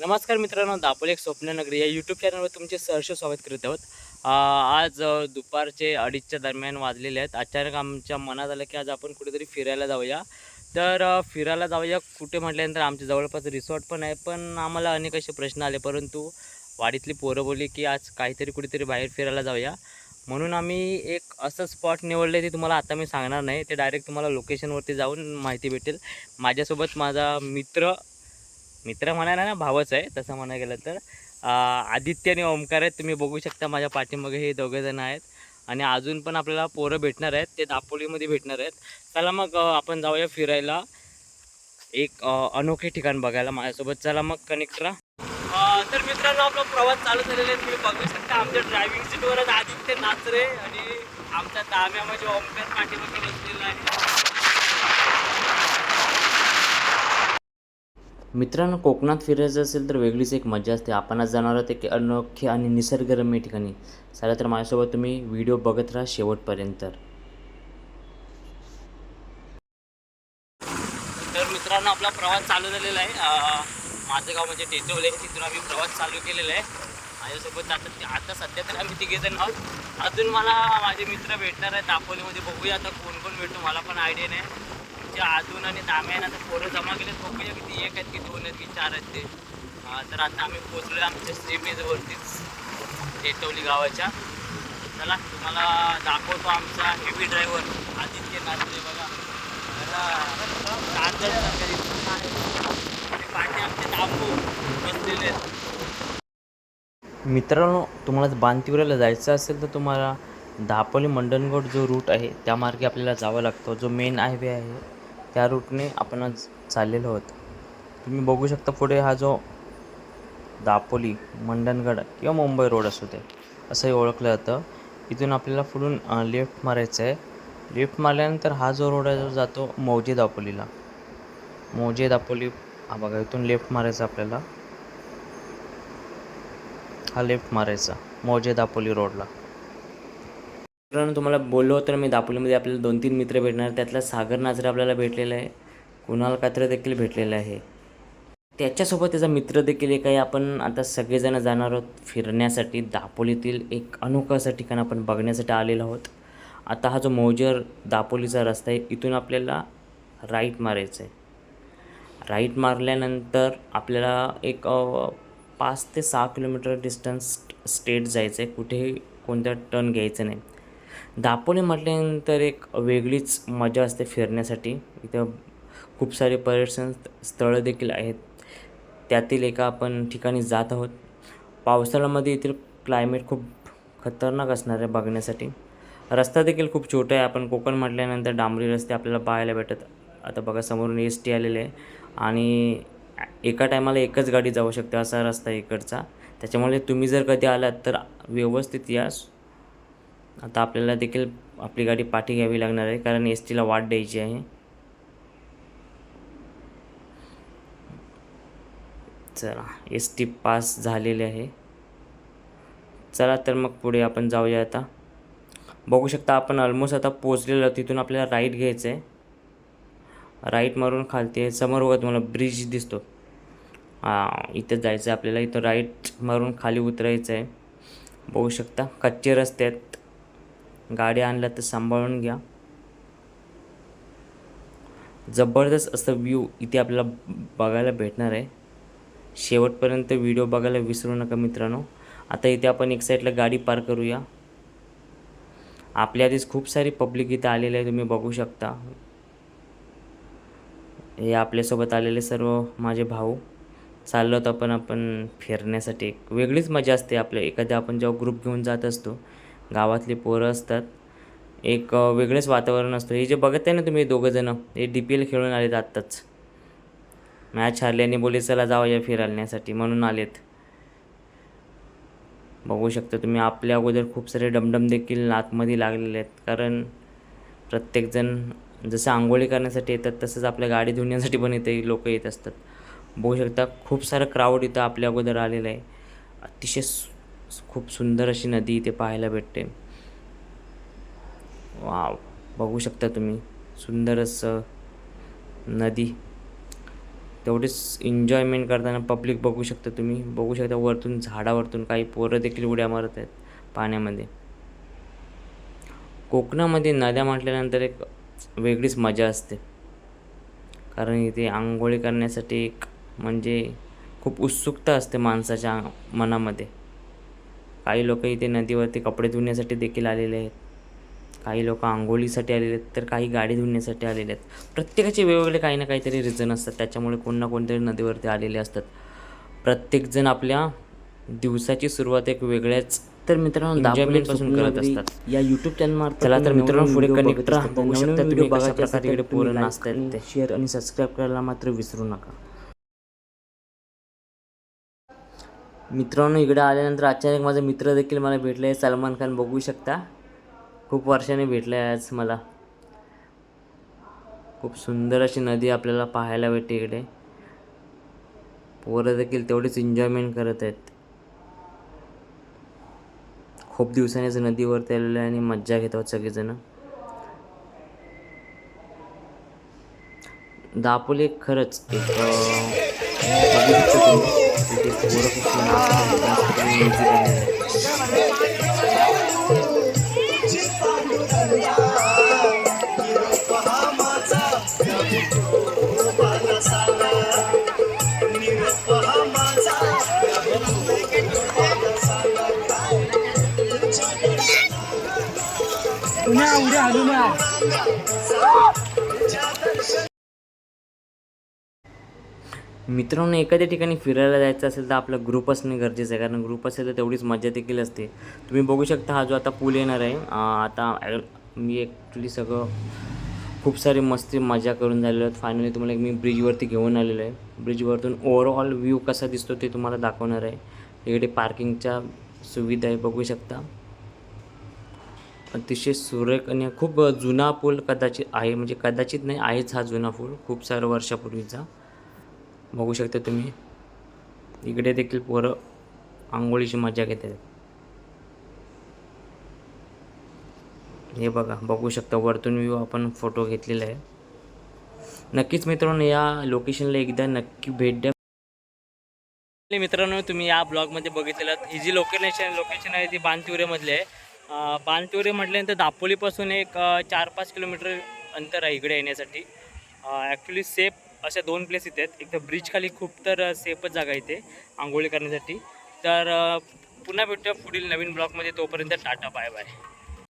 नमस्कार मित्रांनो दापोली एक स्वप्ननगरी या यूट्यूब चॅनलवर तुमचे सहर्ष स्वागत करीत आहोत. आज दुपारचे अडीचच्या दरम्यान वाजलेले आहेत. अचानक आमच्या मनात आलं की आज आपण कुठेतरी फिरायला जाऊया. तर फिरायला जाऊया कुठे म्हटल्यानंतर आमच्या जवळपास रिसॉर्ट पण आहे पण आम्हाला अनेक असे प्रश्न आले. परंतु वाडीतली पोरं बोलली की आज काहीतरी कुठेतरी बाहेर फिरायला जाऊया. म्हणून आम्ही एक असं स्पॉट निवडलं ते तुम्हाला आता मी सांगणार नाही. ते डायरेक्ट तुम्हाला लोकेशनवरती जाऊन माहिती भेटेल. माझ्यासोबत माझा मित्र मित्र म्हणायला ना भावच आहे. तसं म्हणायला गेलं तर आदित्य आणि ओमकार आहेत तुम्ही बघू शकता माझ्या पाठीमागे हे दोघेजण आहेत. आणि अजून पण आपल्याला पोरं भेटणार आहेत ते दापोलीमध्ये भेटणार आहेत. चला मग आपण जाऊया फिरायला. एक अनोखे ठिकाण बघायला माझ्यासोबत. चला मग कनेक्ट राहा तर मित्रांनो आपला प्रवास चालू झालेला आहे. तुम्ही बघू शकता आमच्या ड्रायव्हिंग सीटवरच आदित्य नाचरे आणि आमच्या दाम्या म्हणजे ओमकार पाठीमागे बसलेला आहे. मित्रांनो कोकणात फिरायचं असेल तर वेगळीच एक मजा असते. आपण आज जाणार आहोत एक अनोखे आणि निसर्गरम्य ठिकाणी. चला तर माझ्यासोबत तुम्ही व्हिडिओ बघत राहा शेवटपर्यंत. तर मित्रांनो आपला प्रवास चालू झालेला आहे. माझं गाव म्हणजे टेचवले तिथून आम्ही प्रवास चालू केलेला आहे. माझ्यासोबत आता आता सध्या तर आम्ही तिघे जण आहोत. अजून मला माझे मित्र भेटणार आहेत. दापोलीमध्ये बघूया आता कोण कोण भेटतो. मला पण आयडिया नाही. त्याच्या अजून आणि दाम्यानं आता पोरं जमा केले बघूया किती? एक आहेत की दोन आहेत की चार आहेत ते. तर आता आम्ही पोचलो आमच्या सीमेजवळतीच टेटवली गावाच्या. चला तुम्हाला दाखवतो आमचा हेवी ड्रायव्हर आदित्य नाचले बघा. त्याला पाठी आमचे बसलेले आहेत. मित्रांनो तुम्हाला बांतिवऱ्याला जायचं असेल तर तुम्हाला दापोली मंडणगड जो रूट आहे त्या मार्गे आपल्याला जावं लागतं. जो मेन हायवे आहे त्या रूटने आपण आज चाललेलो आहोत. तुम्ही बघू शकता पुढे हा जो दापोली मंडणगड किंवा मुंबई रोड असू दे असंही ओळखलं जातं. इथून आपल्याला पुढून लेफ्ट मारायचं आहे. लेफ्ट मारल्यानंतर हा जो रोड आहे जो जातो मौजे दापोलीला. मौजे दापोली हा बघा इथून लेफ्ट मारायचं आपल्याला. हा लेफ्ट मारायचा मौजे दापोली रोडला मित्रांनो तुम्हाला बोललो होतं मी दापोलीमध्ये आपल्याला दोन तीन मित्र भेटणार. त्यातला सागर नाचरे आपल्याला भेटलेला आहे. कुणाल कात्रे देखील भेटलेला आहे. त्याच्यासोबत त्याचा मित्र देखील एक आहे. आपण आता सगळेजण जाणार आहोत फिरण्यासाठी. दापोलीतील एक अनोखं असं ठिकाण आपण बघण्यासाठी आलेलो आहोत. आता हा जो मौजर दापोलीचा रस्ता आहे इथून आपल्याला राईट मारायचं आहे. राईट मारल्यानंतर आपल्याला एक पाच ते सहा किलोमीटर डिस्टन्स स्टेट जायचं आहे. कुठेही कोणत्या टर्न घ्यायचं नाही. दापोली म्हटल्यानंतर एक वेगळीच मजा असते फिरण्यासाठी. इथं खूप सारे पर्यटन स्थळं देखील आहेत. त्यातील एका आपण ठिकाणी जात आहोत. पावसाळ्यामध्ये येथील क्लायमेट खूप खतरनाक असणार आहे बघण्यासाठी. रस्ता देखील खूप छोटा आहे. आपण कोकण म्हटल्यानंतर डांबरी रस्ते आपल्याला पाहायला भेटत आता बघा समोरून एस टी आलेले आहे आणि एका टायमाला एकच गाडी जाऊ शकते असा रस्ता आहे इकडचा. त्याच्यामुळे तुम्ही जर कधी आलात तर व्यवस्थित या. आता आपल्याला देखील आपली गाडी पाठी घ्यावी लागणार आहे कारण एस टीला वाट द्यायची आहे. चला एस टी पास झालेली आहे. चला तर मग पुढे आपण जाऊया आता. बघू शकता आपण ऑलमोस्ट आता पोचलेलो तिथून आपल्याला राईट घ्यायचं आहे राईट मारून खालती आहे समोर बघा तुम्हाला ब्रिज दिसतो. हां इथं जायचं आहे आपल्याला इथं राईट मारून खाली उतरायचं आहे बघू शकता कच्चे रस्ते आहेत. गाडी आणल्या तर सांभाळून घ्या. जबरदस्त असं व्ह्यू इथे आपल्याला बघायला भेटणार आहे. शेवटपर्यंत व्हिडिओ बघायला विसरू नका मित्रांनो. आता इथे आपण एक साईडला गाडी पार करूया. आपल्या आधीच खूप सारी पब्लिक इथं आलेली आहे तुम्ही बघू शकता. हे आपल्यासोबत आलेले सर्व माझे भाऊ. चाललो तर आपण आपण फिरण्यासाठी. एक वेगळीच मजा असते आपल्या. एखाद्या आपण जेव्हा ग्रुप घेऊन जात असतो गावातली पोरं असतात. एक वेगळंच वातावरण असतं. हे जे बघत आहे ना तुम्ही दोघंजणं हे डी पी एल खेळून आलेत आत्ताच. मॅच हरल्याने बोले चला जाऊया फिरण्यासाठी म्हणून आलेत. बघू शकता तुम्ही आपल्या अगोदर खूप सारे डमडम देखील आतमध्ये लागलेले आहेत. कारण प्रत्येकजण जसं आंघोळी करण्यासाठी येतात तसंच आपल्या गाडी धुण्यासाठी पण इथे लोक येत असतात. बघू शकता खूप सारं क्राऊड इथं आपल्या अगोदर आलेलं आहे. अतिशय खूप सुंदर अशी नदी इथे पाहायला भेटते. वाव बघू शकता तुम्ही. सुंदर असं नदी. तेवढीच एन्जॉयमेंट करताना पब्लिक बघू शकता तुम्ही. बघू शकता वरतून झाडावरतून काही पोरं देखील उड्या मारत आहेत पाण्यामध्ये. कोकणामध्ये नद्या म्हटल्यानंतर एक वेगळीच मजा असते. कारण इथे आंघोळी करण्यासाठी एक म्हणजे खूप उत्सुकता असते माणसाच्या मनामध्ये. काही लोक इथे नदीवरती कपडे धुण्यासाठी देखील आलेले आहेत. काही लोक आंघोळीसाठी आलेले आहेत तर काही गाडी धुण्यासाठी आलेले आहेत. प्रत्येकाचे वेगवेगळे काही ना काहीतरी रिझन असतात. त्याच्यामुळे कोण ना कोणतरी नदीवरती आलेले असतात. प्रत्येकजण आपल्या दिवसाची सुरुवात एक वेगळ्याच तर मित्रांनो पासून करत असतात. या युट्यूब चॅनल चला तर मित्रांनो, पुढे बघत राहा. बघू शकता तुम्ही कशा प्रकारे असतात इकडे तर पोरं तुम्ही like नाचतायत आणि ते. शेअर आणि सबस्क्राईब करायला मात्र विसरू नका. मित्रांनो इकडे आल्यानंतर अचानक माझा मित्र देखील मला भेटले. सलमान खान बघू शकता. खूप वर्षाने भेटले आहे आज मला. खूप सुंदर अशी नदी आपल्याला पाहायला भेटते इकडे. पोरं देखील तेवढीच एन्जॉयमेंट करत आहेत. खूप दिवसांनी नदीवरती आलेलं आहे आणि मज्जा घेत आहोत सगळेजण. दापोली खरंच एक अं, बघू शकता तुम्ही तिथे पोरं खूप नाचत आहेत, जास्त करून music आहे. मित्रांनो एखाद्या ठिकाणी फिरायला जायचं असेल तर आपला ग्रुप असणे गरजेचं आहे. कारण ग्रुप असेल तर तेवढीच मजा देखील असते. तुम्ही बघू शकता हा जो आता पूल येणार आहे आता मी ॲक्च्युली सगळं खूप सारी मस्ती मजा करून झालेलो आहेत फायनली तुम्हाला एक मी ब्रिजवरती घेऊन आलेलो आहे. ब्रिजवरतून ओव्हरऑल व्ह्यू कसा दिसतो ते तुम्हाला दाखवणार आहे. इकडे पार्किंगच्या सुविधा आहे बघू शकता. अतिशय सुरेख आणि खूप जुना पूल कदाचित आहे म्हणजे कदाचित नाही आहेच हा जुना पूल खूप साऱ्या वर्षापूर्वीचा. बघू शकता तुम्ही. इकडे देखील पोरं आंघोळीची मजा घेत आहेत हे बघा बघू शकता वरतून व्ह्यू आपण फोटो घेतलेला आहे. नक्कीच मित्रांनो या लोकेशनला एकदा नक्की भेट द्या. मित्रांनो तुम्ही या ब्लॉगमध्ये बघितलेलं ही जी लोकेशन लोकेशन आहे ती बाणतिवरेमधली आहे. अं, म्हटल्यानंतर दापोलीपासून एक चार पाच किलोमीटर अंतर आहे इकडे येण्यासाठी. ॲक्च्युली सेफ अशा दोन प्लेस इथे आहेत. एक तर ब्रिज खाली खूप तर सेफच जागा इथे आंघोळी करण्यासाठी. तर पुन्हा भेटूया पुढील नवीन ब्लॉगमध्ये तोपर्यंत टाटा बाय बाय